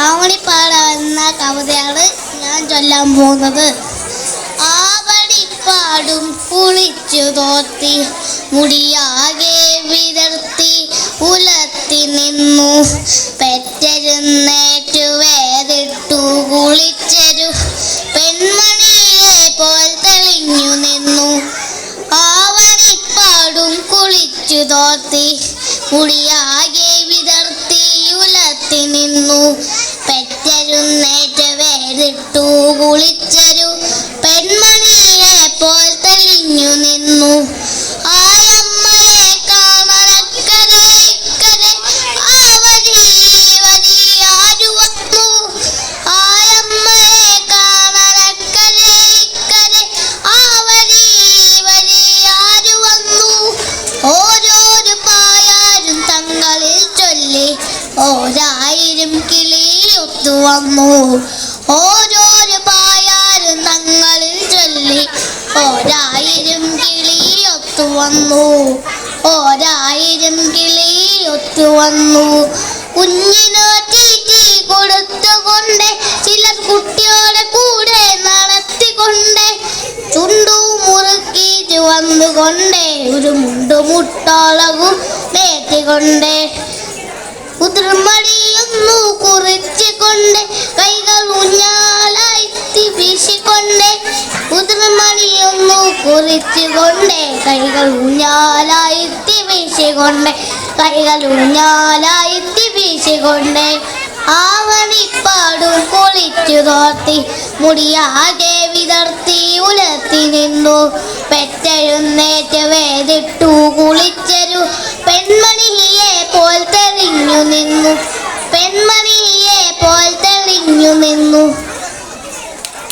ആവണിപ്പാട എന്ന കവിതയാണ് ഞാൻ ചൊല്ലാൻ പോകുന്നത്. ആവണിപ്പാടും കുളിച്ചു തോത്തി മുടിയാകെ വിതർത്തി ഉലത്തി നിന്നു. പെറ്റരുന്നേറ്റു വേദിട്ടു കുളിച്ചരു. പെൺമണിയെ പോൽ തെളിഞ്ഞു നിന്നു. ആവണിപ്പാടും കുളിച്ചു തോത്തി മുടിയാകെ വിതർത്തി ഉലത്തി നിന്നു. പെറ്റരുന്നേറ്റ വേറിട്ടു കുളിച്ചരു പെൺമണിയെ പോൽ തെളിഞ്ഞു നിന്നു. ഓരോരു പായാരും തങ്ങളിൽ ചൊല്ലി ഓരായിരം കിളിയൊത്തു വന്നു. ഓരോരു പായാരും തങ്ങളിൽ ചൊല്ലി ഓരായിരം കിളി ഒത്തു വന്നു. ഓരായിരം കിളി ഒത്തു വന്നു. കുഞ്ഞിന് ചീറ്റി കൊടുത്തുകൊണ്ട് ചിലർ കുട്ടിയോടെ കൂടെ നടത്തിക്കൊണ്ട് ചുണ്ടു മുറുക്കി വന്നുകൊണ്ട് ഒരു മുണ്ടുമുട്ടോളവും നേറ്റിക്കൊണ്ട് കുതിർമടിയൊന്നു കുറിച്ചുകൊണ്ട് കൈകൾ ഊഞ്ഞാലായി വീശിക്കൊണ്ട് കുതിർമണിയൊന്നു കുറിച്ചുകൊണ്ട് കൈകൾ ഊഞ്ഞാലായി വീശിക്കൊണ്ട് കൈകൾ ഊഞ്ഞാലായി വീശിക്കൊണ്ട് ആവണിപ്പാടും കുളിച്ചു തോർത്തി മുടിയാകെ വിതർത്തി ഉലർത്തി നിന്നു. പെറ്റഴുന്നേറ്റ വേദിട്ടു കുളിച്ചരു പെൺമണിയെ പോൽ തെളിഞ്ഞു നിന്നു.